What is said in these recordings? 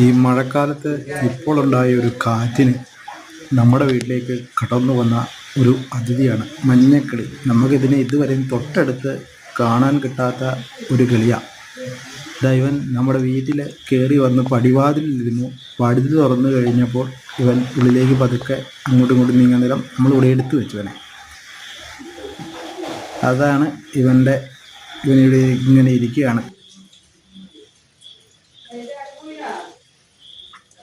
ഈ മഴക്കാലത്ത് ഇപ്പോൾ ഉണ്ടായ ഒരു കാറ്റിന് നമ്മുടെ വീട്ടിലേക്ക് കടന്നു വന്ന ഒരു അതിഥിയാണ് മഞ്ഞക്കിളി. നമുക്കിതിനെ ഇതുവരെയും തൊട്ടടുത്ത് കാണാൻ കിട്ടാത്ത ഒരു കിളിയാണ് ദൈവൻ നമ്മുടെ വീട്ടിൽ കയറി വന്ന് പടിവാതിലിരുന്നു. പടിതി തുറന്നു കഴിഞ്ഞപ്പോൾ ഇവൻ ഉള്ളിലേക്ക് പതുക്കെ അങ്ങോട്ടും ഇങ്ങോട്ടും നീങ്ങാൻ നേരം നമ്മളിവിടെ എടുത്തു വെച്ചു അതാണ് ഇവന്റെ ഇവനിവിടെ ഇങ്ങനെ ഇരിക്കുകയാണ്.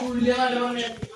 Juliana,